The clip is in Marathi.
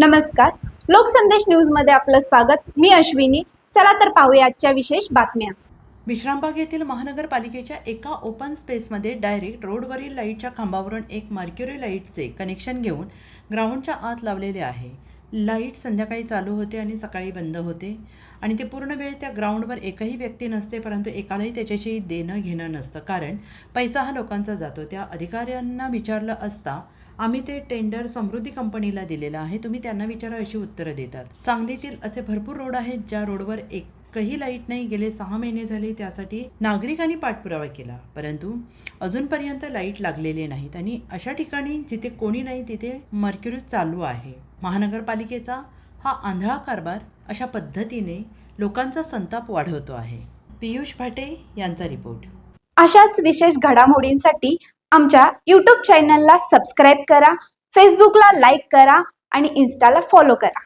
नमस्कार. लोकसंदेश न्यूजमध्ये आपलं स्वागत. मी अश्विनी. चला तर पाहूया आजच्या विशेष बातम्या. विश्रामबाग येथील महानगरपालिकेच्या एका ओपन स्पेसमध्ये डायरेक्ट रोडवरील लाईटच्या खांबावरून एक मार्क्युरी लाईटचे कनेक्शन घेऊन ग्राउंडच्या आत लावलेले आहे. लाइट संध्याकाळी चालू होते आणि सकाळी बंद होते. आणि ते पूर्ण वेळ त्या ग्राउंडवर एकही व्यक्ती नसते परंतु एकालाही त्याच्याशी देणं घेणं नसतं. कारण पैसा हा लोकांचा जातो. त्या अधिकाऱ्यांना विचारलं असता आम्ही ते टेंडर समृद्धी कंपनीला दिलेलं आहे. तुम्ही त्यांना विचारा अशी उत्तरं देतात. सांगलीतील असे भरपूर रोड आहेत ज्या रोडवर एकही लाइट नाही. गेले सहा महिने झाले त्यासाठी नागरिकांनी पाठपुरावा केला. परंतु अजूनपर्यंत लाइट लागलेले नाहीत. आणि अशा ठिकाणी जिथे कोणी नाही तिथे मर्क्युरी चालू आहे. महानगरपालिकेचा हा आंधळा कारभार अशा पद्धतीने लोकांचा संताप वाढवतो आहे. पियुष भाटे यांचा रिपोर्ट. अशाच विशेष घडामोडींसाठी आमच्या यूट्यूब चॅनलला सबस्क्राईब करा फेसबुकला लाईक करा आणि इन्स्टाला फॉलो करा.